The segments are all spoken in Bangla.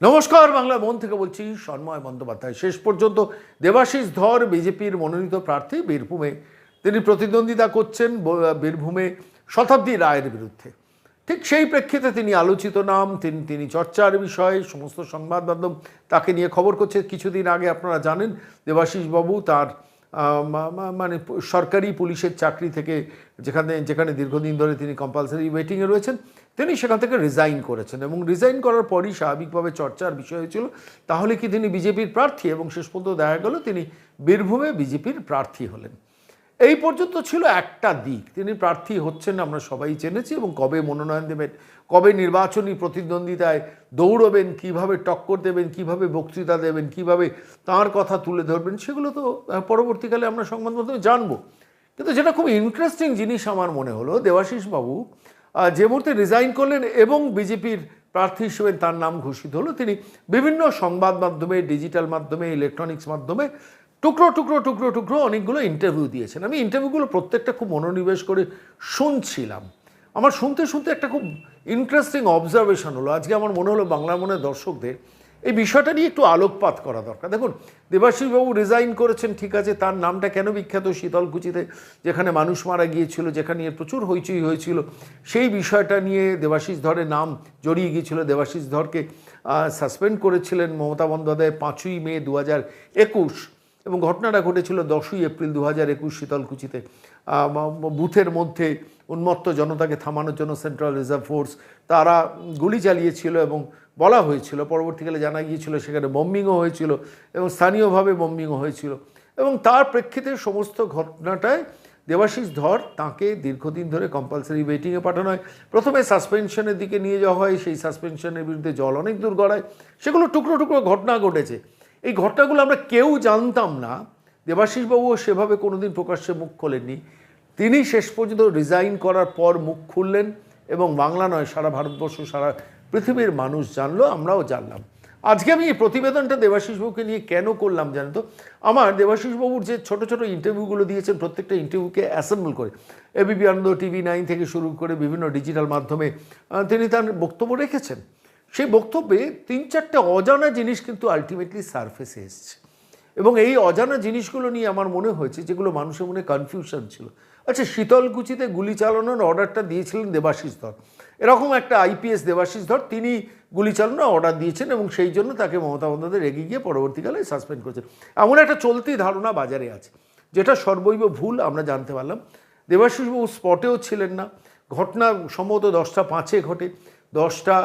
নমস্কার, বাংলা মন থেকে বলছি সন্ময় বন্দ্যোপাধ্যায়। শেষ পর্যন্ত দেবাশিস ধর, বিজেপির মনোনীত প্রার্থী বীরভূমে। তিনি প্রতিদ্বন্দ্বিতা করছেন বীরভূমে শতাব্দী রায়ের বিরুদ্ধে। ঠিক সেই প্রেক্ষিতে তিনি আলোচিত নাম, তিনি তিনি চর্চার বিষয়ে, সমস্ত সংবাদ মাধ্যম তাকে নিয়ে খবর করছে। কিছুদিন আগে আপনারা জানেন দেবাশিসবাবু তার মানে সরকারি পুলিশের চাকরি থেকে যেখানে যেখানে দীর্ঘদিন ধরে তিনি কম্পালসারি ওয়েটিংয়ে রয়েছেন তিনি সেখান থেকে রিজাইন করেছেন এবং রিজাইন করার পরই স্বাভাবিকভাবে চর্চার বিষয় হয়েছিল, তাহলে কি তিনি বিজেপির প্রার্থী? এবং শেষ পর্যন্ত দেখা গেল তিনি বীরভূমে বিজেপির প্রার্থী হলেন। এই পর্যন্ত ছিল একটা দিক। তিনি প্রার্থী হচ্ছেন, আমরা সবাই জেনেছি, এবং কবে মনোনয়ন দেবেন, কবে নির্বাচনী প্রতিদ্বন্দ্বিতায় দৌড়বেন, কীভাবে টক্কর দেবেন, কীভাবে বক্তৃতা দেবেন, কীভাবে তার কথা তুলে ধরবেন, সেগুলো তো পরবর্তীকালে আমরা সংবাদ মাধ্যমে জানব। কিন্তু যেটা খুব ইন্টারেস্টিং জিনিস আমার মনে হলো দেবাশিস বাবু যে মুহূর্তে রিজাইন করলেন এবং বিজেপির প্রার্থী হিসেবে তার নাম ঘোষিত হলো, তিনি বিভিন্ন সংবাদ মাধ্যমে ডিজিটাল মাধ্যমে ইলেকট্রনিক্স মাধ্যমে টুকরো টুকরো টুকরো টুকরো অনেকগুলো ইন্টারভিউ দিয়েছেন। আমি ইন্টারভিউগুলো প্রত্যেকটা খুব মনোনিবেশ করে শুনছিলাম। আমার শুনতে শুনতে একটা খুব ইন্টারেস্টিং অবজারভেশন হলো। আজকে আমার মনে হলো বাংলা মনে দর্শকদের এই বিষয়টা নিয়ে একটু আলোকপাত করা দরকার। দেখুন, দেবাশিসবাবু রিজাইন করেছেন, ঠিক আছে, তার নামটা কেন বিখ্যাত? শীতলকুচিতে যেখানে মানুষ মারা গিয়েছিল, যেখানে নিয়ে প্রচুর হইচই হয়েছিল, সেই বিষয়টা নিয়ে দেবাশিস ধরের নাম জড়িয়ে গিয়েছিল। দেবাশিস ধরকে সাসপেন্ড করেছিলেন মমতা বন্দ্যোপাধ্যায় পাঁচই মে দু হাজার একুশ এবং ঘটনাটা ঘটেছিল দশই এপ্রিল দু হাজার একুশ শীতলকুচিতে। বুথের মধ্যে উন্মত্ত জনতাকে থামানোর জন্য সেন্ট্রাল রিজার্ভ ফোর্স তারা গুলি চালিয়েছিল এবং বলা হয়েছিল, পরবর্তীকালে জানা গিয়েছিল সেখানে বম্বিংও হয়েছিল এবং স্থানীয়ভাবে বম্বিংও হয়েছিল এবং তার প্রেক্ষিতে সমস্ত ঘটনাটায় দেবাশিস ধর তাকে দীর্ঘদিন ধরে কম্পালসারি ওয়েটিংয়ে পাঠানো হয়। প্রথমে সাসপেনশনের দিকে নিয়ে যাওয়া হয়, সেই সাসপেনশনের বিরুদ্ধে জল অনেক দূর গড়ায়। সেগুলো টুকরো টুকরো ঘটনা ঘটেছে। এই ঘটনাগুলো আমরা কেউ জানতাম না। দেবাশিসবাবুও সেভাবে কোনোদিন প্রকাশ্যে মুখ খোলেননি। তিনি শেষ পর্যন্ত রিজাইন করার পর মুখ খুললেন এবং বাংলা নয়, সারা ভারতবর্ষ, সারা পৃথিবীর মানুষ জানলো, আমরাও জানলাম। আজকে আমি এই প্রতিবেদনটা দেবাশিসবাবুকে নিয়ে কেন করলাম জানেন তো? আমার দেবাশিসবাবুর যে ছোট ছোট ইন্টারভিউগুলো দিয়েছেন, প্রত্যেকটা ইন্টারভিউকে অ্যাসেম্বল করে। এবিপি আনন্দ টিভি নাইন থেকে শুরু করে বিভিন্ন ডিজিটাল মাধ্যমে তিনি তার বক্তব্য রেখেছেন। সেই বক্তব্যে তিন চারটে অজানা জিনিস কিন্তু আলটিমেটলি সারফেসে এসছে। এবং এই অজানা জিনিসগুলো নিয়ে আমার মনে হয়েছে, যেগুলো মানুষের মনে কনফিউশন ছিল। আচ্ছা শীতলকুচিতে গুলি চালানোর অর্ডারটা দিয়েছিলেন দেবাশিস ধর এরকম একটা আইপিএস দেবাশিস ধর, তিনি গুলি চালানোর অর্ডার দিয়েছেন এবং সেই জন্য তাকে মমতা বন্দ্যোপাধ্যায় রেগে গিয়ে পরবর্তীকালে সাসপেন্ড করেছেন। এমন একটা চলতি ধারণা বাজারে আছে, যেটা সর্বৈব ভুল, আমরা জানতে পারলাম। দেবাশিসবাবু স্পটেও ছিলেন না। ঘটনা সম্ভবত দশটা পাঁচে ঘটে। দশটা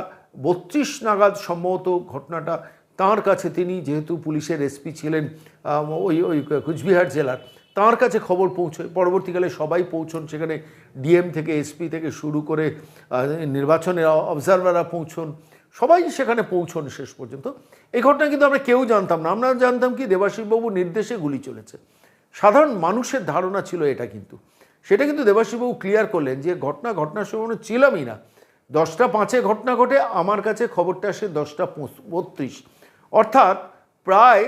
বত্রিশ নাগাদ সম্ভবত ঘটনাটা তার কাছে তিনি, যেহেতু পুলিশের এসপি ছিলেন ওই ওই কুচবিহার জেলার তার কাছে খবর পৌঁছয়। পরবর্তীকালে সবাই পৌঁছন, সেখানে ডিএম থেকে, এসপি থেকে শুরু করে নির্বাচনের অবজারভাররা পৌঁছন। সবাই সেখানে পৌঁছন শেষ পর্যন্ত। এই ঘটনা কিন্তু আমরা কেউ জানতাম না। আমরা জানতাম কি দেবাশিসবাবু নির্দেশে গুলি চলেছে। সাধারণ মানুষের ধারণা ছিল এটা কিন্তু। সেটা কিন্তু দেবাশিসবাবু ক্লিয়ার করলেন যে, ঘটনা ঘটনার সময় ছিলামই না। দশটা পাঁচে ঘটনা ঘটে, আমার কাছে খবরটা আসে দশটা বত্রিশ অর্থাৎ প্রায়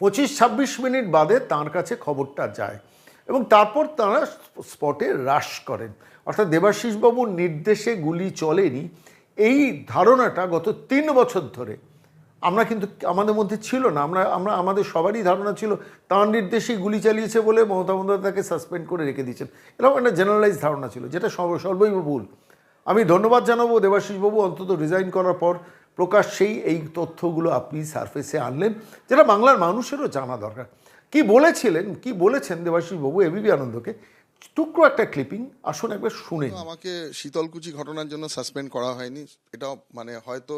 পঁচিশ ছাব্বিশ মিনিট বাদে তার কাছে খবরটা যায় এবং তারপর তারা স্পটে হ্রাস করেন। অর্থাৎ দেবাশিসবাবুর নির্দেশে গুলি চলেনি। এই ধারণাটা গত তিন বছর ধরে আমরা কিন্তু আমাদের মধ্যে ছিল না। আমরা আমরা, আমাদের সবারই ধারণা ছিল, তার নির্দেশেই গুলি চালিয়েছে বলে মমতা বন্দ্যোপাধ্যায় তাকে সাসপেন্ড করে রেখে দিয়েছেন। এরকম একটা জেনারেলাইজ ধারণা ছিল, যেটা সর্ব- সর্বৈব ভুল। আমি ধন্যবাদ জানাব দেবাশিসবাবু অন্তত রিজাইন করার পর। প্রকাশ্যেই এই তথ্যগুলো আপনি সারফেসে আনলেন, যেটা বাংলার মানুষেরও জানা দরকার। কি বলেছিলেন, কি বলেছেন দেবাশিসবাবু এবিবি আনন্দকে? টুকরো একটা ক্লিপিং আসুন একবার শুনে আমাকে শীতলকুচি ঘটনার জন্য সাসপেন্ড করা হয়নি। এটা মানে হয়তো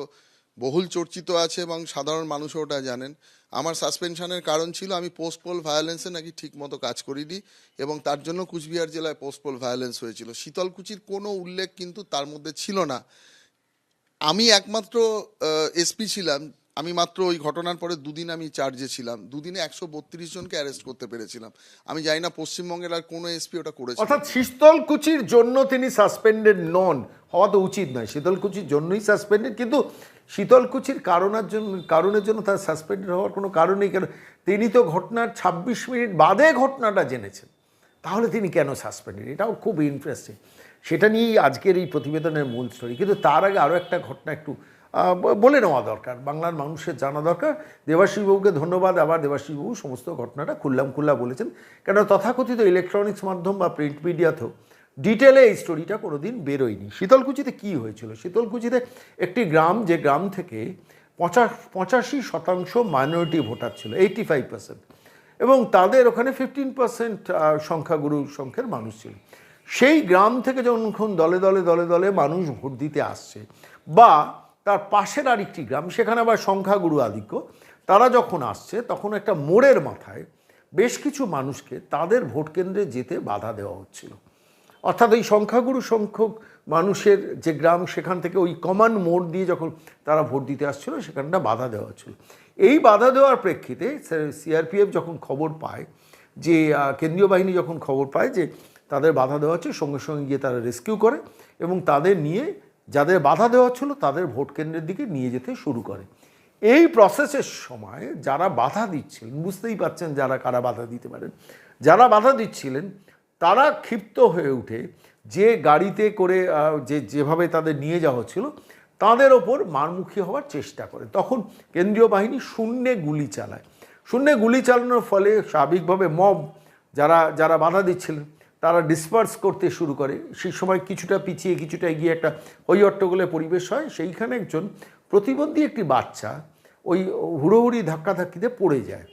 বহুল চর্চিত আছে এবং সাধারণ মানুষও ওটা জানেন। আমার সাসপেনশনের কারণ ছিল আমি পোস্ট পোল ভায়োলেন্সে নাকি ঠিক মতো কাজ করিনি এবং তার জন্য কুচবিহার জেলায় পোস্ট পোল ভায়োলেন্স হয়েছিল। শীতলকুচির কোনো উল্লেখ কিন্তু তার মধ্যে ছিল না। আমি একমাত্র এসপি ছিলাম। আমি মাত্র ওই ঘটনার পরে দুদিন আমি চার্জে ছিলাম। দুদিনে একশো বত্রিশ জনকে অ্যারেস্ট করতে পেরেছিলাম। আমি জানি না পশ্চিমবঙ্গের আর কোনো এসপি ওটা করেছে অর্থাৎ শীতলকুচির জন্য তিনি সাসপেন্ডেড নন। হওয়া তো উচিত নয়। শীতলকুচির জন্যই সাসপেন্ডেড কিন্তু শীতলকুচির কারণের জন্য কারণের জন্য তার সাসপেন্ডেড হওয়ার কোনো কারণ নেই কেন? তিনি তো ঘটনার ছাব্বিশ মিনিট বাদে ঘটনাটা জেনেছেন। তাহলে তিনি কেন সাসপেন্ডেড এটাও খুব ইন্টারেস্টিং সেটা নিয়েই আজকের এই প্রতিবেদনের মূল স্টোরি কিন্তু তার আগে আরও একটা ঘটনা একটু বলে নেওয়া দরকার। বাংলার মানুষের জানা দরকার। দেবাশিস বাবুকে ধন্যবাদ। আবার দেবাশিস বাবু সমস্ত ঘটনাটা খুললাম খুল্লা বলেছেন। কেন তথাকথিত ইলেকট্রনিক্স মাধ্যম বা প্রিন্ট মিডিয়াতেও ডিটেলে এই স্টোরিটা কোনোদিন বেরোয়নি। শীতলকুচিতে কি হয়েছিল? শীতলকুচিতে একটি গ্রাম, যে গ্রাম থেকে পঁচাশ পঁচাশি শতাংশ মাইনরিটি ভোটার ছিল এইটি ফাইভ পার্সেন্ট এবং তাদের ওখানে ফিফটিন পার্সেন্ট সংখ্যাগুরু সংখ্যার মানুষ ছিল। সেই গ্রাম থেকে যখন দলে দলে দলে দলে মানুষ ভোট দিতে আসছে, বা তার পাশের আরেকটি গ্রাম, সেখানে আবার সংখ্যাগুরু আধিক্য, তারা যখন আসছে, তখন একটা মোড়ের মাথায় বেশ কিছু মানুষকে তাদের ভোট কেন্দ্রে যেতে বাধা দেওয়া হচ্ছিল। অর্থাৎ ওই সংখ্যাগুরু সংখ্যক মানুষের যে গ্রাম, সেখান থেকে ওই কমান মোড় দিয়ে যখন তারা ভোট দিতে আসছিল, সেখানটা বাধা দেওয়া হচ্ছিল। এই বাধা দেওয়ার প্রেক্ষিতে সিআরপিএফ যখন খবর পায়, যে কেন্দ্রীয় বাহিনী যখন খবর পায় যে তাদের বাধা দেওয়া হচ্ছে, সঙ্গে সঙ্গে গিয়ে তারা রেস্কিউ করে এবং তাদের নিয়ে যাদের বাধা দেওয়া ছিল তাদের ভোট কেন্দ্রের দিকে নিয়ে যেতে শুরু করে। এই প্রসেসের সময় যারা বাধা দিচ্ছিলেন, বুঝতেই পাচ্ছেন যারা কারা বাধা দিতে পারেন, যারা বাধা দিচ্ছিলেন, তারা ক্ষিপ্ত হয়ে উঠে যে গাড়িতে করে যে যেভাবে তাদের নিয়ে যাওয়া হচ্ছিল, তাদের ওপর মারমুখী হওয়ার চেষ্টা করে। তখন কেন্দ্রীয় বাহিনী শূন্যে গুলি চালায়। শূন্যে গুলি চালানোর ফলে স্বাভাবিকভাবে মব যারা যারা বাধা দিচ্ছিলেন তারা ডিসপার্স করতে শুরু করে। সেই সময় কিছুটা পিছিয়ে, কিছুটা এগিয়ে একটা ওই অট্টগোলে পরিবেশ হয়। সেইখানে একজন প্রতিবন্ধী একটি বাচ্চা ওই হুড়োহুড়ি ধাক্কাধাক্কিতে পড়ে যায়।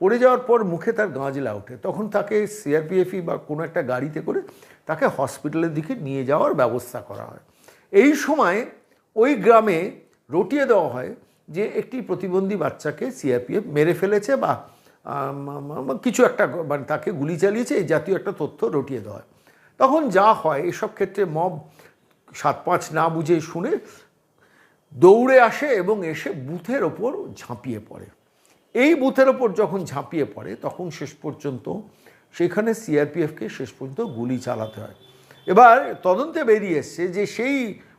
পড়ে যাওয়ার পর মুখে তার গাঁজলা ওঠে। তখন তাকে সিআরপিএফই বা কোনো একটা গাড়িতে করে তাকে হসপিটালের দিকে নিয়ে যাওয়ার ব্যবস্থা করা হয়। এই সময় ওই গ্রামে রটিয়ে দেওয়া হয় যে একটি প্রতিবন্ধী বাচ্চাকে সিআরপিএফ মেরে ফেলেছে বা কিছু একটা মানে তাকে গুলি চালিয়েছে, এই জাতীয় একটা তথ্য রটিয়ে দেওয়া হয়। তখন যা হয়, এসব ক্ষেত্রে মব সাত পাঁচ না বুঝে শুনে দৌড়ে আসে এবং এসে বুথের ওপর ঝাঁপিয়ে পড়ে। এই বুথের ওপর যখন ঝাঁপিয়ে পড়ে, তখন শেষ পর্যন্ত সেখানে সিআরপিএফকে শেষ পর্যন্ত গুলি চালাতে হয়। এবার তদন্তে বেরিয়ে এসছে যে সেই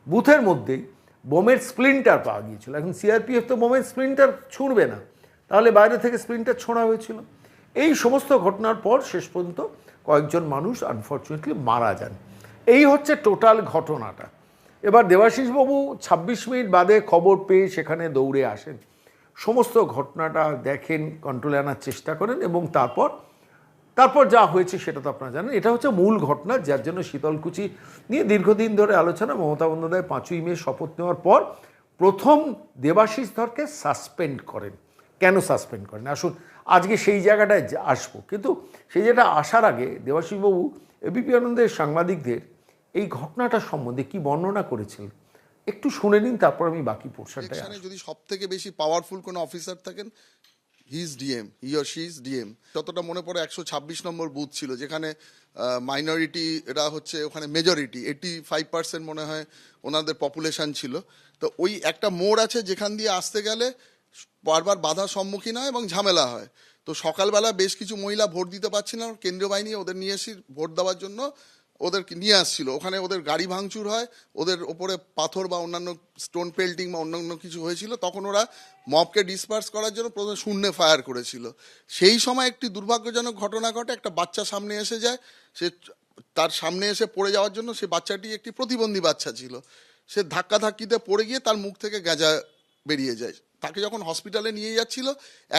বুথের মধ্যে বোমের স্প্লিন্টার পাওয়া গিয়েছিল। এখন সিআরপিএফ তো বোমের স্প্লিন্টার ছুঁড়বে না। তাহলে বাইরে থেকে স্প্লিন্টার ছোঁড়া হয়েছিল। এই সমস্ত ঘটনার পর শেষ পর্যন্ত কয়েকজন মানুষ আনফর্চুনেটলি মারা যান। এই হচ্ছে টোটাল ঘটনাটা। এবার দেবাশিসবাবু ছাব্বিশ মিনিট বাদে খবর পেয়ে সেখানে দৌড়ে আসেন। সমস্ত ঘটনাটা দেখেন কন্ট্রোলে আনার চেষ্টা করেন এবং তারপর তারপর যা হয়েছে সেটা তো আপনারা জানেন। এটা হচ্ছে মূল ঘটনা, যার জন্য শীতলকুচি নিয়ে দীর্ঘদিন ধরে আলোচনা, মমতা বন্দ্যোপাধ্যায় পাঁচই মে শপথ নেওয়ার পর প্রথম দেবাশিস ধরকে সাসপেন্ড করেন। কেন সাসপেন্ড করেন? আসুন আজকে সেই জায়গাটায় আসব। কিন্তু সেই জায়গাটা আসার আগে দেবাশিসবাবু এবিপি আনন্দের সাংবাদিকদের এই ঘটনাটা সম্বন্ধে কি বর্ণনা করেছিলেন? একটু শুনে নিন তারপর আমি বাকি ইলেকশনে যদি সব থেকে বেশি পাওয়ারফুল কোনো অফিসার থাকেন his DM he or she is DM যতটা মনে পড়ে একশো ছাব্বিশ নম্বর বুথ ছিল যেখানে মাইনরিটি এরা হচ্ছে ওখানে মেজরিটি এইটি ফাইভ পার্সেন্ট মনে হয় ওনাদের পপুলেশান ছিল। তো ওই একটা মোড় আছে যেখান দিয়ে আসতে গেলে বারবার বাধার সম্মুখীন হয় এবং ঝামেলা হয়। তো সকালবেলা বেশ কিছু মহিলা ভোট দিতে পারছিল না, কেন্দ্রীয় বাহিনী ওদের নিয়ে এসে ভোট দেওয়ার জন্য ওদেরকে নিয়ে আসছিল। ওখানে ওদের গাড়ি ভাঙচুর হয়, ওদের ওপরে পাথর বা অন্যান্য স্টোন পেল্টিং বা অন্যান্য কিছু হয়েছিল, তখন ওরা মবকে ডিসপার্স করার জন্য প্রথমে শূন্যে ফায়ার করেছিল। সেই সময় একটি দুর্ভাগ্যজনক ঘটনা ঘটে, একটা বাচ্চা সামনে এসে যায়, সে তার সামনে এসে পড়ে যাওয়ার জন্য সে বাচ্চাটি একটি প্রতিবন্ধী বাচ্চা ছিল। সে ধাক্কা ধাক্কিতে পড়ে গিয়ে তার মুখ থেকে গেঁজা বেরিয়ে যায়। তাকে যখন হসপিটালে নিয়ে যাচ্ছিল,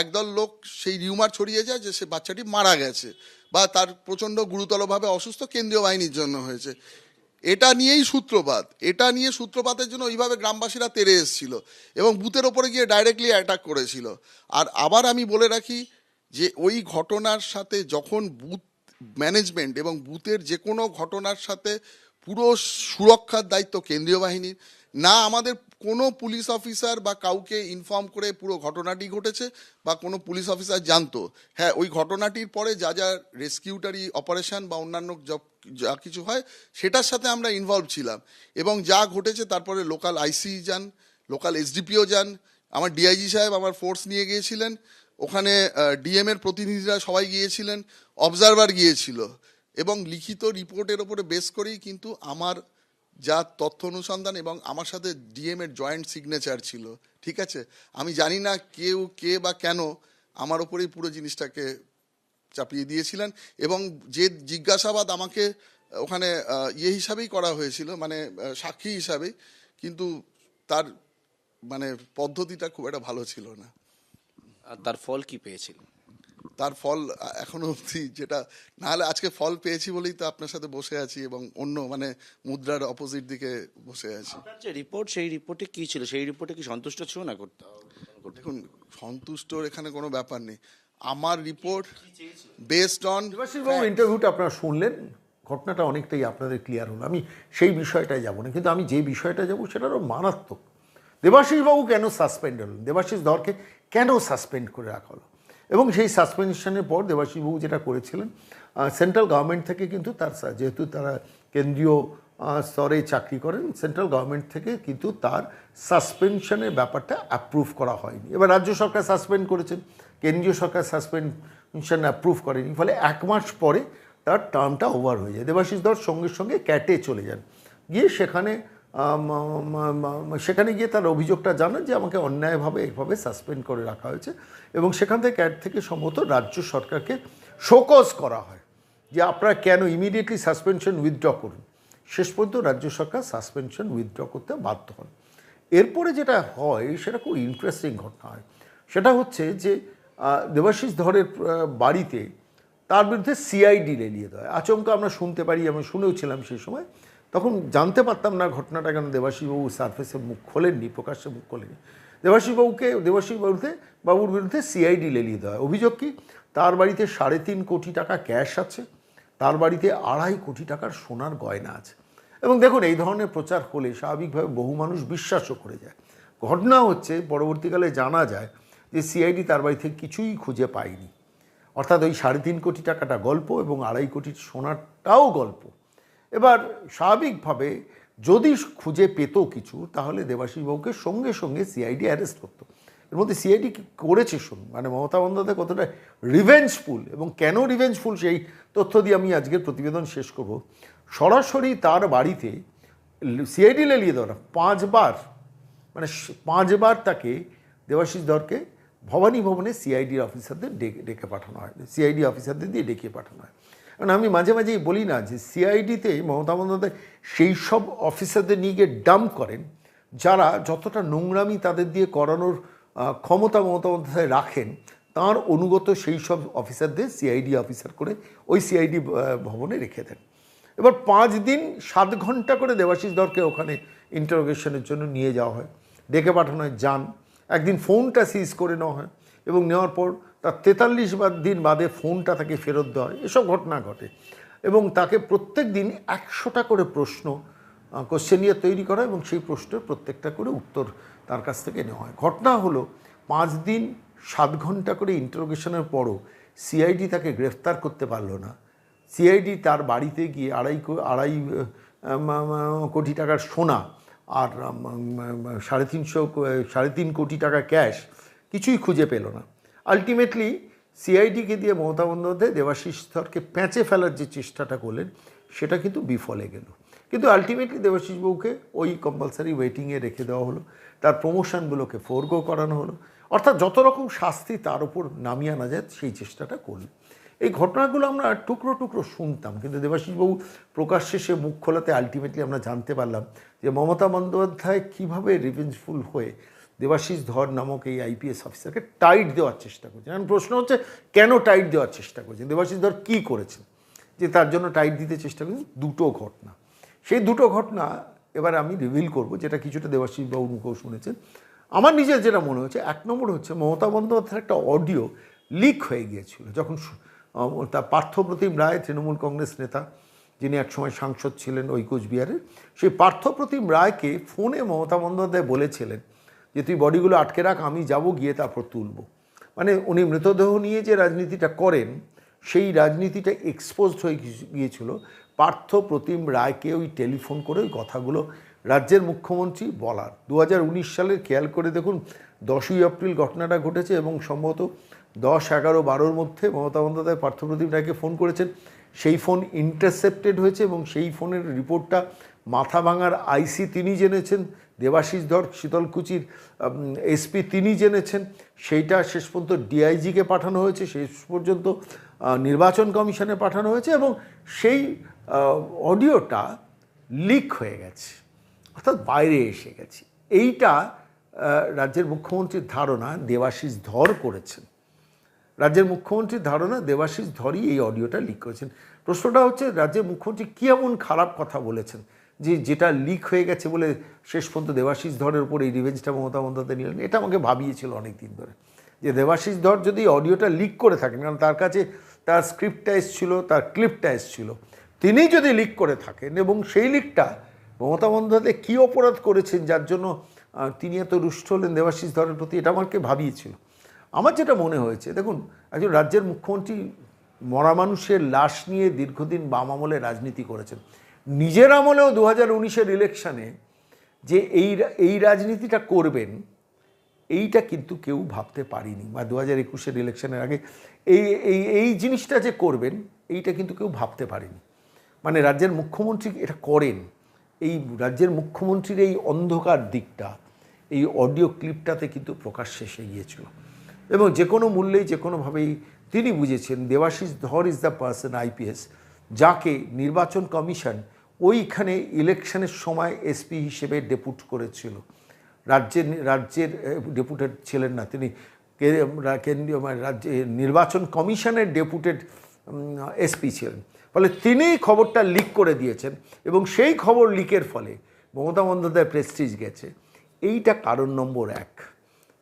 একদল লোক সেই রিউমার ছড়িয়ে যায় যে সে বাচ্চাটি মারা গেছে বা তার প্রচণ্ড গুরুতরভাবে অসুস্থ কেন্দ্রীয় বাহিনীর জন্য হয়েছে। এটা নিয়েই সূত্রপাত। এটা নিয়ে সূত্রপাতের জন্য ওইভাবে গ্রামবাসীরা তেরে এসেছিল এবং বুথের ওপরে গিয়ে ডাইরেক্টলি অ্যাটাক করেছিল। আর আবার আমি বলে রাখি যে ওই ঘটনার সাথে যখন বুথ ম্যানেজমেন্ট এবং বুথের যে কোনো ঘটনার সাথে পুরো সুরক্ষার দায়িত্ব কেন্দ্রীয় বাহিনীর না আমাদের কোনো পুলিশ অফিসার বা কাউকে ইনফর্ম করে পুরো ঘটনাটি ঘটেছে বা কোনো পুলিশ অফিসার জানতো। হ্যাঁ ওই ঘটনাটির পরে যা যা রেস্কিউটারি অপারেশন বা অন্যান্য যা- কিছু হয়, সেটার সাথে আমরা ইনভলভ ছিলাম। এবং যা ঘটেছে, তারপরে লোকাল আইসি যান লোকাল এসডিপিও যান, আমার ডিআইজি সাহেব আমার ফোর্স নিয়ে গিয়েছিলেন, ওখানে ডিএম এর প্রতিনিধিরা সবাই গিয়েছিলেন অবজারভার গিয়েছিল। এবং লিখিত রিপোর্টের ওপরে বেস করেই কিন্তু আমার যা তথ্য অনুসন্ধান এবং আমার সাথে ডিএম এর জয়েন্ট সিগনেচার ছিল, ঠিক আছে? আমি জানি না কেউ কে বা কেন আমার ওপরেই পুরো জিনিসটাকে চাপিয়ে দিয়েছিলেন এবং যে জিজ্ঞাসাবাদ আমাকে ওখানে ইয়ে হিসাবেই করা হয়েছিল মানে সাক্ষী হিসাবেই, কিন্তু তার মানে পদ্ধতিটা খুব একটা ভালো ছিল না। তার ফল কি পেয়েছিল? তার ফল এখনও অবধি যেটা নাহলে আজকে ফল পেয়েছি বলেই তো আপনার সাথে বসে আছি এবং অন্য মানে মুদ্রার অপোজিট দিকে বসে আছি। যে রিপোর্ট সেই রিপোর্টে কি ছিল? সেই রিপোর্টে কি সন্তুষ্ট ছিল না করতে? দেখুন সন্তুষ্টর এখানে কোনো ব্যাপার নেই। আমার রিপোর্ট বেসড অন ইন্টারভিউটা আপনারা শুনলেন। ঘটনাটা অনেকটাই আপনাদের ক্লিয়ার হলো। আমি সেই বিষয়টায় যাব না কিন্তু আমি যে বিষয়টা যাব সেটা আরও মারাত্মক। দেবাশিসবাবু কেন সাসপেন্ড হলেন? দেবাশিস ধরকে কেন সাসপেন্ড করে রাখা হলো? এবং সেই সাসপেনশনের পর দেবাশিসবাবু যেটা করেছিলেন সেন্ট্রাল গভর্নমেন্ট থেকে কিন্তু তার যেহেতু তারা কেন্দ্রীয় স্তরে চাকরি করেন সেন্ট্রাল গভর্নমেন্ট থেকে কিন্তু তার সাসপেনশনের ব্যাপারটা অ্যাপ্রুভ করা হয়নি। এবার রাজ্য সরকার সাসপেন্ড করেছেন কেন্দ্রীয় সরকার সাসপেনশন অ্যাপ্রুভ করেনি, ফলে এক মাস পরে তার টার্মটা ওভার হয়ে যায়। দেবাশিস ধর সঙ্গে সঙ্গে ক্যাটে চলে যান। গিয়ে সেখানে সেখানে গিয়ে তার অভিযোগটা জানান যে আমাকে অন্যায়ভাবে এভাবে সাসপেন্ড করে রাখা হয়েছে এবং সেখান থেকে ক্যাট থেকে সম্ভবত রাজ্য সরকারকে শোকজ করা হয় যে আপনারা কেন ইমিডিয়েটলি সাসপেনশন উইথড্র করুন। শেষ পর্যন্ত রাজ্য সরকার সাসপেনশন উইথড্র করতে বাধ্য হন। এরপরে যেটা হয়, সেটা খুব ইন্টারেস্টিং ঘটনা হয়। সেটা হচ্ছে যে দেবাশিস ধরের বাড়িতে তার বিরুদ্ধে সিআইডি লেলিয়ে দেয় আচমকা আমরা শুনতে পারি, আমি শুনেও ছিলাম সেই সময়। তখন জানতে পারতাম না ঘটনাটা কেন দেবাশিসবাবু সার্ফেসে মুখ খোলেননি, প্রকাশ্যে মুখ খোলেনি দেবাশিসবাবুকে দেবাশিস বাবুতে বাবুর বিরুদ্ধে সিআইডি লেলিয়ে দেওয়া হয়। অভিযোগ কি? তার বাড়িতে সাড়ে তিন কোটি টাকা ক্যাশ আছে, তার বাড়িতে আড়াই কোটি টাকার সোনার গয়না আছে। এবং দেখুন, এই ধরনের প্রচার হলে স্বাভাবিকভাবে বহু মানুষ বিশ্বাসও করে যায়। ঘটনা হচ্ছে, পরবর্তীকালে জানা যায় যে সিআইডি তার বাড়ি থেকে কিছুই খুঁজে পায়নি। অর্থাৎ ওই সাড়ে তিন কোটি টাকাটা গল্প এবং আড়াই কোটি সোনারটাও গল্প। এবার স্বাভাবিকভাবে যদি খুঁজে পেত কিছু, তাহলে দেবাশিস বাবুকে সঙ্গে সঙ্গে সিআইডি অ্যারেস্ট করতো। এর মধ্যে সিআইডি করেছে শুনুন? মানে মমতা বন্দ্যোপাধ্যায় কতটা রিভেঞ্জফুল এবং কেন রিভেঞ্জফুল সেই তথ্য দিয়ে আমি আজকের প্রতিবেদন শেষ করব। সরাসরি তার বাড়িতে সিআইডি লেলিয়ে দেওয়া পাঁচবার মানে পাঁচবার তাকে দেবাশিস ধরকে ভবানী ভবনে সিআইডির অফিসারদের ডেকে ডেকে পাঠানো হয়। সিআইডি অফিসারদের দিয়ে ডেকে পাঠানো হয়। কারণ আমি মাঝে মাঝেই বলি না যে সিআইডিতে মমতা বন্দ্যোপাধ্যায় সেই সব অফিসারদের নিয়ে গিয়ে ডাম্প করেন, যারা যতটা নোংরামি তাদের দিয়ে করানোর ক্ষমতা মমতা বন্দ্যোপাধ্যায় রাখেন, তার অনুগত সেই সব অফিসারদের সিআইডি অফিসার করে ওই সিআইডি ভবনে রেখে দেন। এবার পাঁচ দিন, সাত ঘণ্টা করে দেবাশিস ধরকে ওখানে ইন্টারোগেশনের জন্য নিয়ে যাওয়া হয়। ডেকে পাঠানো হয়, যান। একদিন ফোনটা সিজ করে নেওয়া হয় এবং নেওয়ার পর তার তেতাল্লিশ দিন বাদে ফোনটা তাকে ফেরত দেওয়া হয়। এসব ঘটনা ঘটে। এবং তাকে প্রত্যেক দিন একশোটা করে প্রশ্ন কোশ্চেন নিয়ে তৈরি করা এবং সেই প্রশ্নের প্রত্যেকটা করে উত্তর তার কাছ থেকে নেওয়া হয়। ঘটনা হলো, পাঁচ দিন, সাত ঘণ্টা করে ইন্টারোগেশনের পরও সিআইডি তাকে গ্রেফতার করতে পারল না। সিআইডি তার বাড়িতে গিয়ে আড়াই আড়াই কোটি টাকার সোনা আর সাড়ে তিনশো সাড়ে তিন কোটি টাকা ক্যাশ কিছুই খুঁজে পেল না। আলটিমেটলি সিআইডিকে দিয়ে মমতা বন্দ্যোপাধ্যায় দেবাশিস স্তরকে প্যাঁচে ফেলার যে চেষ্টাটা করলেন, সেটা কিন্তু বিফলে গেল। কিন্তু আলটিমেটলি দেবাশিস বউকে ওই কম্পালসারি ওয়েটিংয়ে রেখে দেওয়া হলো। তার প্রমোশনগুলোকে ফোরগো করানো হলো। অর্থাৎ যত রকম শাস্তি তার উপর নামিয়ে আনা যায়, সেই চেষ্টাটা করল এই ঘটনাগুলো আমরা টুকরো টুকরো শুনতাম, কিন্তু দেবাশিসবাবু প্রকাশ্যে সে মুখ খোলাতে আলটিমেটলি আমরা জানতে পারলাম যে মমতা বন্দ্যোপাধ্যায় কীভাবে রিভেঞ্জফুল হয়ে দেবাশিস ধর নামক এই আইপিএস অফিসারকে টাইট দেওয়ার চেষ্টা করছেন। এখন প্রশ্ন হচ্ছে, কেন টাইট দেওয়ার চেষ্টা করছেন? দেবাশিস ধর কী করেছেন? যে তার জন্য টাইট দিতে চেষ্টা করছেন, দুটো ঘটনা। সেই দুটো ঘটনা এবার আমি রিভিল করব, যেটা কিছুটা দেবাশিস বাবুর মুখেও শুনেছেন। আমার নিজের যেটা মনে হচ্ছে, এক নম্বর হচ্ছে মমতা বন্দ্যোপাধ্যায়ের একটা অডিও লিক হয়ে গিয়েছিল। যখন তার পার্থপ্রতিম রায়, তৃণমূল কংগ্রেস নেতা, যিনি একসময় সাংসদ ছিলেন ওই কোচবিহারের সেই পার্থপ্রতিম রায়কে ফোনে মমতা বন্দ্যোপাধ্যায় বলেছিলেন যে তুই বডিগুলো আটকে রাখ, আমি যাব গিয়ে তারপর তুলব। মানে উনি মৃতদেহ নিয়ে যে রাজনীতিটা করেন, সেই রাজনীতিটা এক্সপোজড হয়ে গিয়েছিল। পার্থ প্রতিম রায়কে ওই টেলিফোন করে ওই কথাগুলো রাজ্যের মুখ্যমন্ত্রী বলার। দু হাজার উনিশ সালের খেয়াল করে দেখুন, দশই এপ্রিল ঘটনাটা ঘটেছে এবং সম্ভবত দশ এগারো বারোর মধ্যে মমতা বন্দ্যোপাধ্যায় পার্থপ্রতিম রায়কে ফোন করেছেন। সেই ফোন ইন্টারসেপ্টেড হয়েছে এবং সেই ফোনের রিপোর্টটা মাথা ভাঙার আইসি তিনি জেনেছেন। দেবাশিস ধর, শীতলকুচির এসপি তিনি জেনেছেন। সেইটা শেষ পর্যন্ত ডিআইজিকে পাঠানো হয়েছে, শেষ পর্যন্ত নির্বাচন কমিশনে পাঠানো হয়েছে এবং সেই অডিওটা লিক হয়ে গেছে, অর্থাৎ বাইরে এসে গেছে। এইটা রাজ্যের মুখ্যমন্ত্রীর ধারণা দেবাশিস ধর করেছেন। রাজ্যের মুখ্যমন্ত্রীর ধারণা দেবাশিস ধরই এই অডিওটা লিক করেছেন। প্রশ্নটা হচ্ছে, রাজ্যের মুখ্যমন্ত্রী কী এমন খারাপ কথা বলেছেন? যে যেটা লিক হয়ে গেছে বলে শেষ পর্যন্ত দেবাশিস ধরের উপর এই রিভেঞ্জটা মমতা বন্দ্যোপাধ্যায় নিলেন, এটা আমাকে ভাবিয়েছিল অনেক দিন ধরে। যে দেবাশিস ধর যদি অডিওটা লিক করে থাকেন, কারণ তার কাছে তার স্ক্রিপ্টটা এসেছিল, তার ক্লিপটা এসেছিল, তিনি যদি লিক করে থাকেন এবং সেই লিকটা মমতা বন্দ্যোপাধ্যায় কী অপরাধ করেছেন, যার জন্য তিনি এত রুষ্ট হলেন দেবাশিস ধরের প্রতি, এটা আমাকে ভাবিয়েছিল। আমার যেটা মনে হয়েছে, দেখুন, একজন রাজ্যের মুখ্যমন্ত্রী মরা মানুষের লাশ নিয়ে দীর্ঘদিন বাম আমলে রাজনীতি করেছেন। নিজের আমলেও দু হাজার উনিশের ইলেকশানে যে এই এই রাজনীতিটা করবেন, এইটা কিন্তু কেউ ভাবতে পারিনি বা দু হাজার একুশের ইলেকশনের আগে এই এই এই জিনিসটা যে করবেন, এইটা কিন্তু কেউ ভাবতে পারেনি। মানে রাজ্যের মুখ্যমন্ত্রী এটা করেন, এই রাজ্যের মুখ্যমন্ত্রীর এই অন্ধকার দিকটা, এই অডিও ক্লিপটাতে কিন্তু প্রকাশ শেষে গিয়েছিল। এবং যে কোনো মূল্যেই, যে কোনোভাবেই তিনি বুঝেছেন, দেবাশিস ধর ইজ দ্য পার্সন আইপিএস যাকে নির্বাচন কমিশন ওইখানে ইলেকশনের সময় এসপি হিসেবে ডেপুট করেছিল। রাজ্যের রাজ্যের ডেপুটেড ছিলেন না তিনি। কেন্দ্রীয় মানে রাজ্যে নির্বাচন কমিশনের ডেপুটেড এসপি ছিলেন। ফলে তিনি খবরটা লিক করে দিয়েছেন এবং সেই খবর লিকের ফলে মমতা বন্দ্যোপাধ্যায় প্রেস্টিজ গেছে। এইটা কারণ নম্বর এক।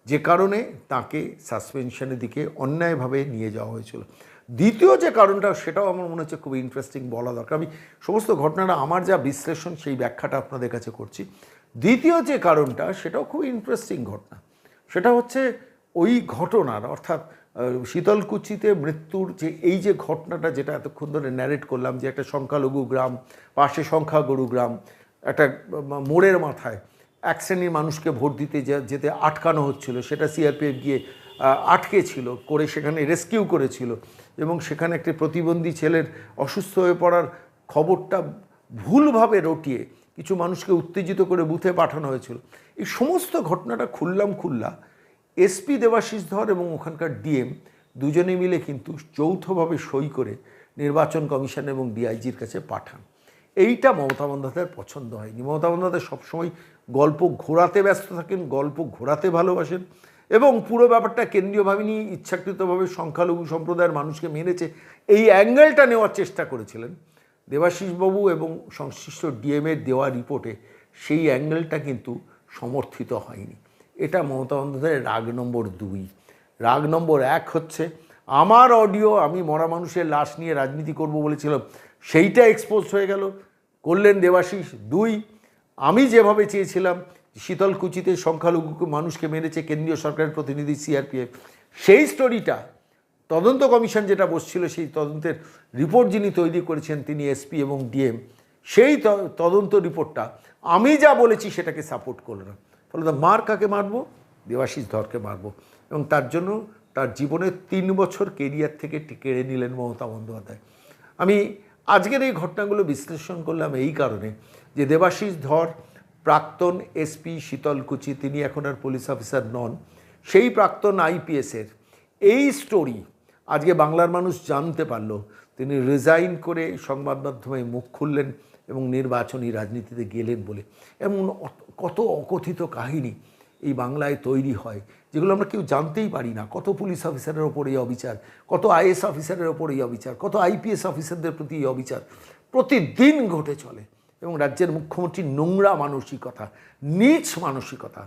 যে কারণে তাকে সাসপেনশনের দিকে অন্যায়ভাবে নিয়ে যাওয়া হয়েছিল। দ্বিতীয় যে কারণটা সেটাও আমার মনে হচ্ছে খুব ইন্টারেস্টিং বলা দরকার। আমি সমস্ত ঘটনাটা আমার যা বিশ্লেষণ সেই ব্যাখ্যাটা আপনাদের কাছে করছি। দ্বিতীয় যে কারণটা সেটাও খুব ইন্টারেস্টিং ঘটনা। সেটা হচ্ছে ওই ঘটনার অর্থাৎ শীতলকুচিতে মৃত্যুর যে এই যে ঘটনাটা যেটা এতক্ষণ ধরে ন্যারেট করলাম যে একটা সংখ্যালঘু গ্রাম পাশে সংখ্যাগুরু গ্রাম একটা মোড়ের মাথায় এক শ্রেণির মানুষকে ভোট দিতে যেতে আটকানো হচ্ছিল সেটা সিআরপিএফ গিয়ে আহ, আটকে ছিল করে সেখানে রেস্কিউ করেছিল। এবং সেখানে একটি প্রতিবন্ধী ছেলের অসুস্থ হয়ে পড়ার খবরটা ভুলভাবে রটিয়ে কিছু মানুষকে উত্তেজিত করে বুথে পাঠানো হয়েছিল। এই সমস্ত ঘটনাটা খুললাম খুল্লা এসপি দেবাশিস ধর এবং ওখানকার ডিএম দুজনে মিলে কিন্তু যৌথভাবে সই করে নির্বাচন কমিশন এবং ডিআইজির কাছে পাঠান। এইটা মমতা বন্দ্যোপাধ্যায়ের পছন্দ হয়নি। মমতা বন্দ্যোপাধ্যায় সবসময় গল্প ঘোরাতে ব্যস্ত থাকেন, গল্প ঘোরাতে ভালোবাসেন। এবং পুরো ব্যাপারটা কেন্দ্রীয়ভাবে নিয়ে ইচ্ছাকৃতভাবে সংখ্যালঘু সম্প্রদায়ের মানুষকে মেরেছে এই অ্যাঙ্গেলটা নেওয়ার চেষ্টা করেছিলেন। দেবাশিসবাবু এবং সংশ্লিষ্ট ডিএমের দেওয়া রিপোর্টে সেই অ্যাঙ্গেলটা কিন্তু সমর্থিত হয়নি। এটা মমতা বন্দ্যোপাধ্যায়ের রাগ নম্বর দুই। রাগ নম্বর এক হচ্ছে, আমার অডিও, আমি মরা মানুষের লাশ নিয়ে রাজনীতি করব বলেছিলাম, সেইটা এক্সপোজ হয়ে গেল। করলেন দেবাশিস। দুই, আমি যেভাবে চেয়েছিলাম শীতলকুচিতে সংখ্যালঘু মানুষকে মেরেছে কেন্দ্রীয় সরকারের প্রতিনিধি সিআরপিএফ। সেই স্টোরিটা তদন্ত কমিশন যেটা বসছিল, সেই তদন্তের রিপোর্ট যিনি তৈরি করেছেন তিনি এসপি এবং ডিএম, সেই তদন্ত রিপোর্টটা আমি যা বলেছি সেটাকে সাপোর্ট করল। না ফলে মার কাকে মারবো? দেবাশিস ধরকে মারবো। এবং তার জন্য তার জীবনের তিন বছর কেরিয়ার থেকে কেড়ে নিলেন মমতা বন্দ্যোপাধ্যায়। আমি আজকের এই ঘটনাগুলো বিশ্লেষণ করলাম এই কারণে যে দেবাশিস ধর প্রাক্তন এসপি শীতলকুচি তিনি এখন আর পুলিশ অফিসার নন, সেই প্রাক্তন আইপিএসের এই স্টোরি আজকে বাংলার মানুষ জানতে পারল। তিনি রিজাইন করে সংবাদ মাধ্যমে মুখ খুললেন এবং নির্বাচনী রাজনীতিতে গেলেন বলে। এমন কত অকথিত কাহিনী এই বাংলায় তৈরি হয়, যেগুলো আমরা কেউ জানতেই পারি না। কত পুলিশ অফিসারের ওপর এই অবিচার, কত আইএস অফিসারের ওপর এই অবিচার, কত আইপিএস অফিসারদের প্রতি এই অবিচার প্রতিদিন ঘটে চলে। এবং রাজ্যের মুখ্যমন্ত্রীর নোংরা মানসিকতা, নীচ মানসিকতা,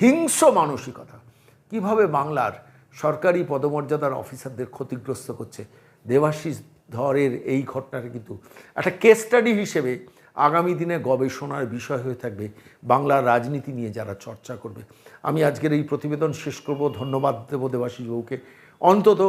হিংস্র মানসিকতা। কীভাবে বাংলার সরকারি পদমর্যাদার অফিসারদের ক্ষতিগ্রস্ত করছে? দেবাশিস ধরের এই ঘটনাটা কিন্তু একটা কেস স্টাডি হিসেবে আগামী দিনে গবেষণার বিষয় হয়ে থাকবে বাংলার রাজনীতি নিয়ে যারা চর্চা করবে। আমি আজকের এই প্রতিবেদন শেষ করব। ধন্যবাদ দেব দেবাশিস বাবুকে। অন্তত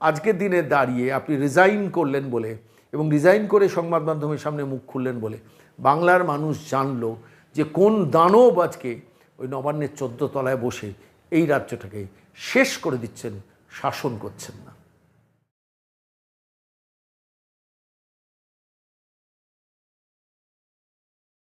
আজকের দিনে দাঁড়িয়ে আপনি রিজাইন করলেন বলে এবং রিজাইন করে সংবাদ মাধ্যমের সামনে মুখ খুললেন বলে বাংলার মানুষ জানলো যে কোন দানব আজকে ওই নবান্নের চোদ্দ তলায় বসে এই রাজ্যটাকে শেষ করে দিচ্ছেন, শাসন করছেন না।